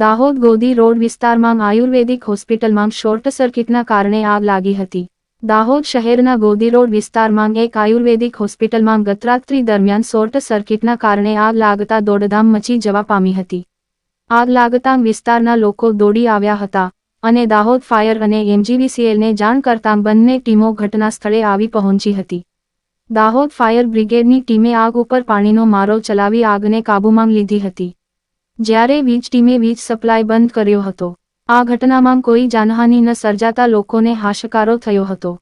Dahod ગોદી road વિસ્તારમાં આયુર્વેદિક હોસ્પિટલમાં short સર્કિટના કારણે આગ લાગી હતી. દાહોદ શહેરના ગોદી રોડ વિસ્તારમાં એક આયુર્વેદિક હોસ્પિટલમાં ગતરાત્રી દરમિયાન શોર્ટ સર્કિટના કારણે આગ લાગતા દોડધામ મચી જવા પામી હતી. આગ લાગતા વિસ્તારના લોકો દોડી આવ્યા હતા અને દાહોદ ફાયર અને એમજીવીસીએલને જાણ કરતાં બંને ટીમો ઘટના સ્થળે આવી પહોંચી હતી. દાહોદ ફાયર બ્રિગેડની ટીમે આગ ઉપર પાણીનો મારો ચલાવી આગને કાબૂમાં લીધી હતી. જ્યારે વીજ ટીમે વીજ સપ્લાય બંધ કર્યો હતો. આ ઘટનામાં કોઈ જાનહાનિ ન સર્જાતા લોકોને હાશકારો થયો હતો.